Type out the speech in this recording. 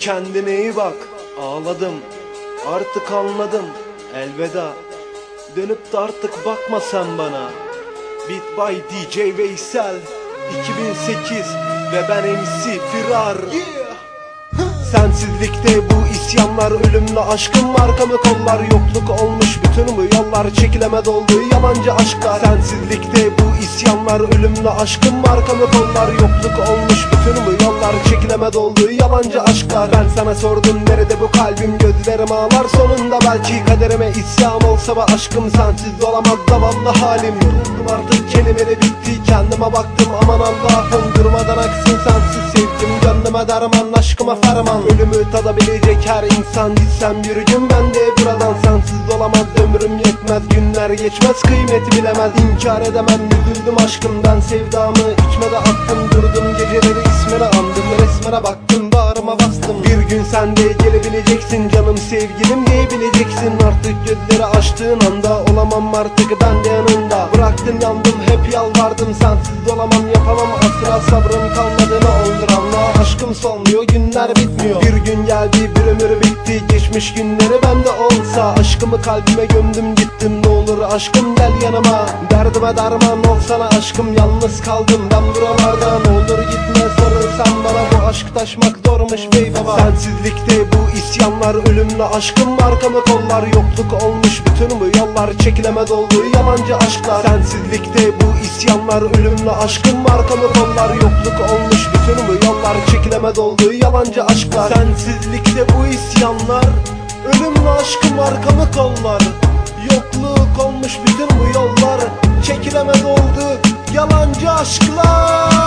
Kendine iyi bak. Ağladım. Artık anladım. Elveda. Dönüp de artık bakma sen bana. Beat by DJ Veysel. 2008 ve ben MC Firar. Sensizlikte bu isyanlar ölümle aşkın markamı kollar? Yokluk olmuş bütün bu yollar çekileme doldu yalancı aşklar. Sensizlikte bu isyanlar ölümle aşkın markamı kollar? Yokluk olmuş bütün çekileme doldu yalancı aşklar. Ben sana sordum nerede bu kalbim? Gözlerim ağlar. Sonunda Belki kaderime isyan olsa ve aşkım sensiz olamaz. Zavallı halim. Yoruldum artık kelimeli bitti. Kendime baktım aman Allah'ım durmadan aksın sensiz Gönlüme derman aşkıma ferman. Ölümü tadabilecek her insan gitsem bir gün Ben de buradan sensiz olamaz ömrüm yetmez Günler geçmez kıymeti bilemez. İnkar edemem Üzüldüm aşkımdan sevdamı içmede attım. Durdum geceleri ismini andım Resmine baktım bağrıma bastım. Bir gün sen de gelebileceksin canım sevgilim diyebileceksin. Artık gözleri açtığın anda olamam artık ben de yanında Bıraktın yandım hep yalvardım. Sensiz olamam yapamam Asla sabrım kalmadı anla Aşkım solmuyor günler bitmiyor. Bir gün geldi bir ömür bitti. Geçmiş günleri bende olsa Aşkımı kalbime gömdüm gittim. Ne olur aşkım gel yanıma. Derdime derman olsana aşkım. Yalnız kaldım ben buralarda. Ne aşk taşmak zormuş bey baba. Sensizlikte bu isyanlar ölümle aşkım markamı kollar Yokluk olmuş bütün bu yollar çekileme doldu yalancı aşklar. Sensizlikte bu isyanlar ölümle aşkın markamı kollar Yokluk olmuş bütün bu yollar çekileme doldu yalancı aşklar. Sensizlikte bu isyanlar ölümle aşkın markamı kollar Yokluk olmuş bütün bu yollar çekileme doldu yalancı aşklar